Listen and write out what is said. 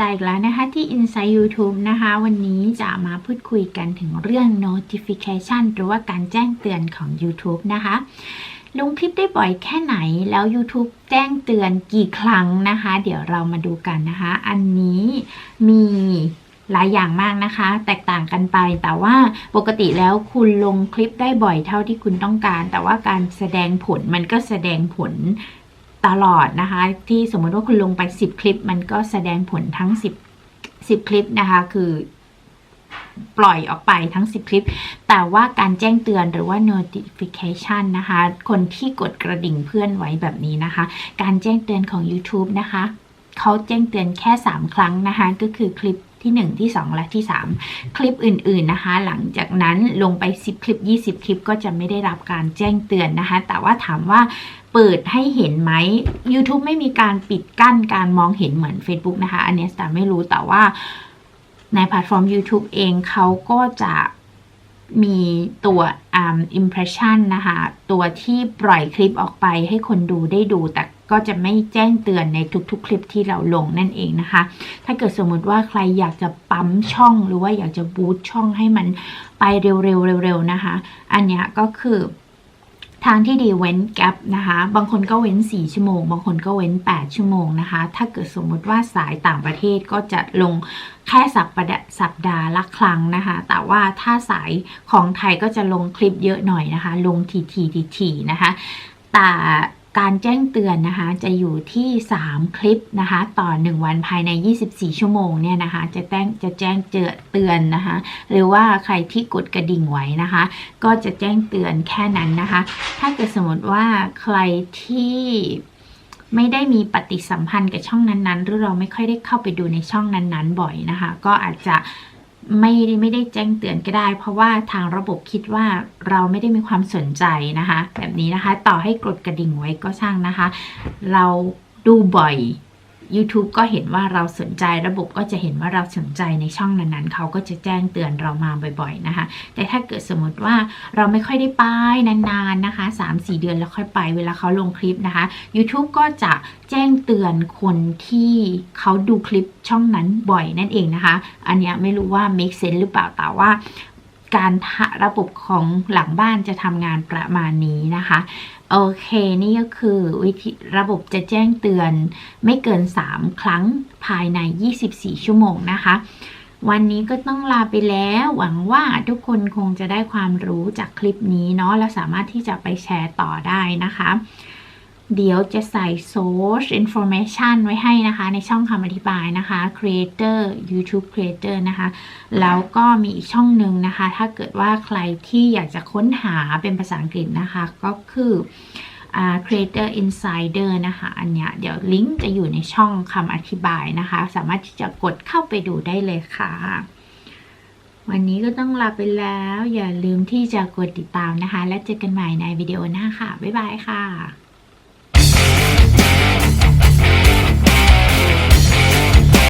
Lifestyle อีกแล้วนะคะที่ Inside YouTube นะคะ วันนี้จะมาพูดคุยกันถึงเรื่อง notification หรือว่าการแจ้งเตือนของ YouTube นะคะ ลงคลิปได้บ่อยแค่ไหนแล้ว YouTube แจ้งเตือนกี่ครั้งนะคะ เดี๋ยวเรามาดูกันนะคะ อันนี้มีหลายอย่างมากนะคะ แตกต่างกันไปแต่ว่าปกติแล้วคุณลงคลิปได้บ่อยเท่าที่คุณต้องการ แต่ว่าการแสดงผลมันก็แสดงผล ตลอดนะคะ ที่สมมติว่าคุณลงไป 10 คลิป มันก็แสดงผลทั้ง 10 10 คลิปนะคะ คือปล่อยออกไปทั้ง 10 คลิป แต่ว่าการแจ้งเตือนหรือว่า notification นะคะ คนที่กดกระดิ่งเพื่อนไว้แบบนี้นะคะ การแจ้งเตือนของ YouTube นะคะ เขาแจ้งเตือนแค่ 3 ครั้งนะคะ ก็คือคลิปที่ 1 ที่ 2 และที่ 3 คลิปอื่น ๆนะคะ หลังจากนั้นลงไป 10 คลิป 20 คลิปก็จะไม่ได้รับการแจ้งเตือนนะคะ แต่ว่าถามว่า เปิดให้เห็นไหม YouTube ไม่มีการปิดกั้นการมองเห็นเหมือน Facebook นะคะ อันนี้สตาร์ไม่รู้แต่ว่าในแพลตฟอร์ม YouTube เองเขาก็จะมีตัว um, impression นะคะ ตัวที่ปล่อยคลิปออกไปให้คนดูได้ดู แต่ก็จะไม่แจ้งเตือนในทุกๆ คลิปที่เราลงนั่นเองนะคะ ถ้าเกิดสมมติว่าใครอยากจะปั๊มช่องหรือว่าอยากจะบูตช่องให้มันไปเร็วๆเร็วๆนะคะ อันนี้ก็คือ ทางที่ดีเว้นแกลบนะคะ บางคนก็เว้น 4 ชั่วโมง บางคนก็เว้น 8 ชั่วโมงนะคะ ถ้าเกิดสมมุติว่าสายต่างประเทศก็จะลงแค่สัปดาห์สัปดาห์ละครั้งนะคะ แต่ว่าถ้าสายของไทยก็จะลงคลิปเยอะหน่อยนะคะ ลงทีทีทีทีนะคะ แต่ การแจ้งเตือนนะคะ จะอยู่ที่ 3 คลิปนะคะ ต่อ 1 วันภายใน 24 ชั่วโมงเนี่ยนะคะ จะแจ้งจะแจ้งเจอเตือนนะคะ หรือว่าใครที่กดกระดิ่งไว้นะคะ ก็จะแจ้งเตือนแค่นั้นนะคะ ถ้าเกิดสมมติว่าใครที่ไม่ได้มีปฏิสัมพันธ์กับช่องนั้นๆ หรือเราไม่ค่อยได้เข้าไปดูในช่องนั้นๆ บ่อยนะคะ ก็อาจจะ ไม่ไม่ได้แจ้งเตือนก็ได้ เพราะว่าทางระบบคิดว่าเราไม่ได้มีความสนใจนะคะ แบบนี้นะคะ ต่อให้กดกระดิ่งไว้ก็ช่างนะคะ เราดูบ่อย YouTube ก็เห็นว่าเราสนใจระบบก็จะเห็นว่าเราสนใจในช่องนั้นๆ เขาก็จะแจ้งเตือนเรามาบ่อยๆนะคะ แต่ถ้าเกิดสมมติว่าเราไม่ค่อยได้ไปนานๆนะคะ3-4 เดือนแล้วค่อยไปเวลาเขาลงคลิปนะคะ YouTube ก็จะแจ้งเตือนคนที่เขาดูคลิปช่องนั้นบ่อยนั่นเองนะคะ อันนี้ไม่รู้ว่า make sense หรือเปล่าแต่ว่า การระบบของหลังบ้านจะทำงานประมาณนี้นะคะ โอเค นี่ก็คือวิธีระบบจะแจ้งเตือนไม่เกิน 3 ครั้งภายใน 24 ชั่วโมงนะคะ วันนี้ก็ต้องลาไปแล้ว หวังว่าทุกคนคงจะได้ความรู้จากคลิปนี้เนาะแล้วสามารถที่จะไปแชร์ต่อได้นะคะ เดี๋ยวจะใส่ source information ไว้ให้นะคะ ในช่องคำอธิบายนะคะ creator YouTube creator นะคะ แล้วก็มีอีกช่องหนึ่งนะคะ ถ้าเกิดว่าใครที่อยากจะค้นหาเป็นภาษาอังกฤษนะคะ ก็คือ creator insider นะคะ อันเนี้ยเดี๋ยวลิงก์จะอยู่ในช่องคำอธิบายนะคะ สามารถที่จะกดเข้าไปดูได้เลยค่ะวันนี้ก็ต้องลาไปแล้ว อย่าลืมที่จะกดติดตามนะคะ และเจอกันใหม่ในวิดีโอหน้าค่ะ บ๊ายบายค่ะ